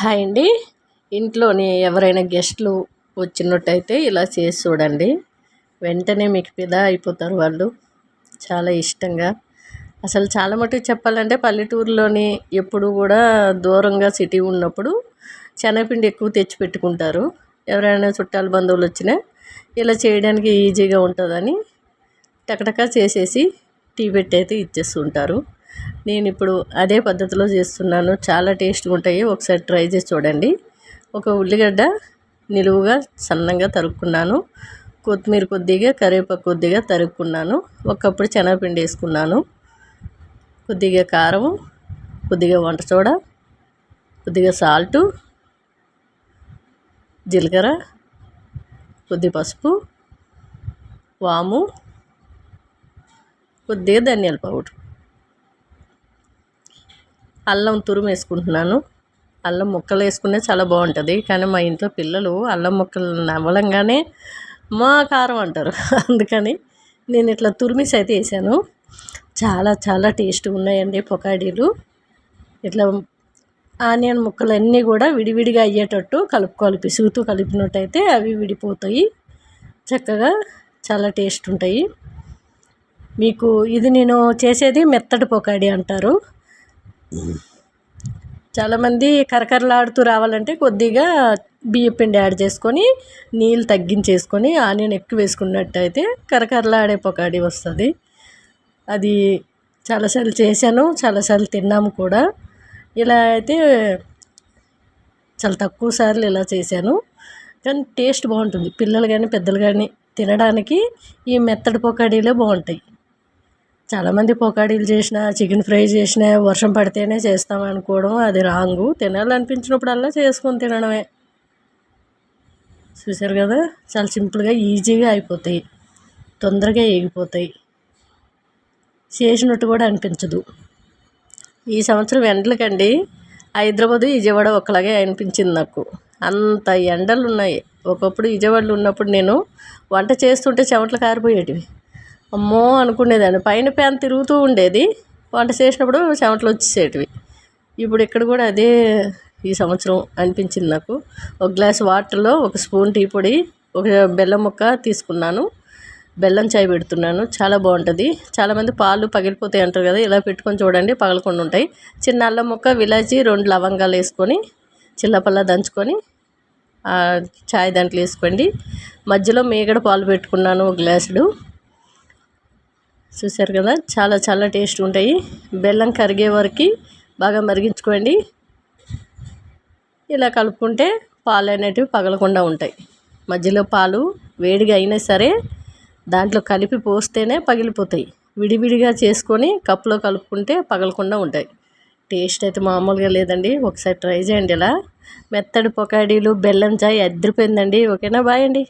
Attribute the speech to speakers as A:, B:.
A: Hi అండి. ఇంట్లోని ఎవరైనా గెస్ట్లు వచ్చినట్టయితే ఇలా చేసి చూడండి. వెంటనే మీకు పిదా అయిపోతారు వాళ్ళు. చాలా ఇష్టంగా. అసలు చాలా మటుకు చెప్పాలంటే పల్లెటూరులోని ఎప్పుడు కూడా దూరంగా సిటీ ఉన్నప్పుడు శనగపిండి ఎక్కువ తెచ్చి పెట్టుకుంటారు. ఎవరైనా చుట్టాలు బంధువులు వచ్చినా ఇలా చేయడానికి ఈజీగా ఉంటుందని టకటకా చేసేసి టీ పెట్టి అయితే ఇచ్చేస్తుంటారు. నేను ఇప్పుడు అదే పద్ధతిలో చేస్తున్నాను. చాలా టేస్ట్గా ఉంటాయి. ఒకసారి ట్రై చేసి చూడండి. ఒక ఉల్లిగడ్డ నిలువుగా సన్నంగా తరుక్కున్నాను. కొత్తిమీర కొద్దిగా కరివేపాకు కొద్దిగా తరుక్కున్నాను. ఒకప్పుడు శనగపిండి వేసుకున్నాను. కొద్దిగా కారం కొద్దిగా వంట సోడా కొద్దిగా సాల్టు జీలకర్ర కొద్ది పసుపు వాము కొద్దిగా ధనియాల పౌడర్. అల్లం తురుమేసుకుంటున్నాను అల్లం ముక్కలు వేసుకునే చాలా బాగుంటుంది. కానీ మా ఇంట్లో పిల్లలు అల్లం ముక్కలు నవ్వలంగానే మా కారం అంటారు. అందుకని నేను ఇట్లా తురిమిసి అయితే వేసాను. చాలా చాలా టేస్ట్గా ఉన్నాయండి పొకాడీలు. ఇట్లా ఆనియన్ ముక్కలు అన్నీ కూడా విడివిడిగా అయ్యేటట్టు కలుపుకోవాలి. పిసుగుతూ కలిపినట్టయితే అవి విడిపోతాయి. చక్కగా చాలా టేస్ట్ ఉంటాయి. మీకు ఇది నేను చేసేది మెత్తటి పొకాడి అంటారు. చాలామంది కరకరలాడుతూ రావాలంటే కొద్దిగా బియ్యం పిండి యాడ్ చేసుకొని నీళ్ళు తగ్గించేసుకొని ఆనియన్ ఎక్కువ వేసుకున్నట్టయితే కరకరలాడే పొకాడి వస్తుంది. అది చాలాసార్లు చేశాను చాలాసార్లు తిన్నాము కూడా. ఇలా అయితే చాలా తక్కువ సార్లు ఇలా చేశాను. కానీ టేస్ట్ బాగుంటుంది. పిల్లలు కానీ పెద్దలు కానీ తినడానికి ఈ మెత్తడి పొకాడీలే బాగుంటాయి. చాలామంది పొకాడీలు చేసిన చికెన్ ఫ్రై చేసిన వర్షం పడితేనే చేస్తాం అనుకోవడం అది రాంగు. తినాలనిపించినప్పుడల్లా చేసుకొని తినడమే. చూసారు కదా? చాలా సింపుల్గా ఈజీగా అయిపోతాయి. తొందరగా ఎగిపోతాయి చేసినట్టు కూడా అనిపించదు. ఈ సంవత్సరం ఎండలకండి. హైదరాబాదు విజయవాడ ఒకలాగే అనిపించింది నాకు. అంత ఎండలు ఉన్నాయి ఒకప్పుడు విజయవాడలో ఉన్నప్పుడు నేను వంట చేస్తుంటే చెమటలు కారిపోయేటివి. అమ్మో అనుకునేదాన్ని. పైన ఫ్యాన్ తిరుగుతూ ఉండేది. వంట చేసినప్పుడు చెమటలు వచ్చేసేటివి. ఇప్పుడు ఇక్కడ కూడా అదే ఈ సంవత్సరం అనిపించింది నాకు. ఒక గ్లాస్ వాటర్లో ఒక స్పూన్ టీ పొడి ఒక బెల్లం ముక్క తీసుకున్నాను. బెల్లం చాయ్ పెడుతున్నాను. చాలా బాగుంటుంది. చాలామంది పాలు పగిలిపోతాయి అంటారు కదా ఇలా పెట్టుకొని చూడండి పగలకుండా ఉంటాయి. చిన్న అల్లం ముక్క విలాచి రెండు లవంగాలు వేసుకొని చిల్లపల్ల దంచుకొని చాయ్ దాంట్లో వేసుకోండి. మధ్యలో మేగడ పాలు పెట్టుకున్నాను ఒక గ్లాసుడు. చూసారు కదా? చాలా చాలా టేస్ట్ ఉంటాయి. బెల్లం కరిగే వరకు బాగా మరిగించుకోండి. ఇలా కలుపుకుంటే పాలు అనేటివి పగలకుండా ఉంటాయి. మధ్యలో పాలు వేడిగా అయినా సరే దాంట్లో కలిపి పోస్తేనే పగిలిపోతాయి. విడివిడిగా చేసుకొని కప్పులో కలుపుకుంటే పగలకుండా ఉంటాయి. టేస్ట్ అయితే మామూలుగా లేదండి. ఒకసారి ట్రై చేయండి ఇలా. మెత్తడి పొకాడీలు బెల్లం చాయ్ అద్దరిపోయిందండి. ఓకేనా? బాయ్ అండి.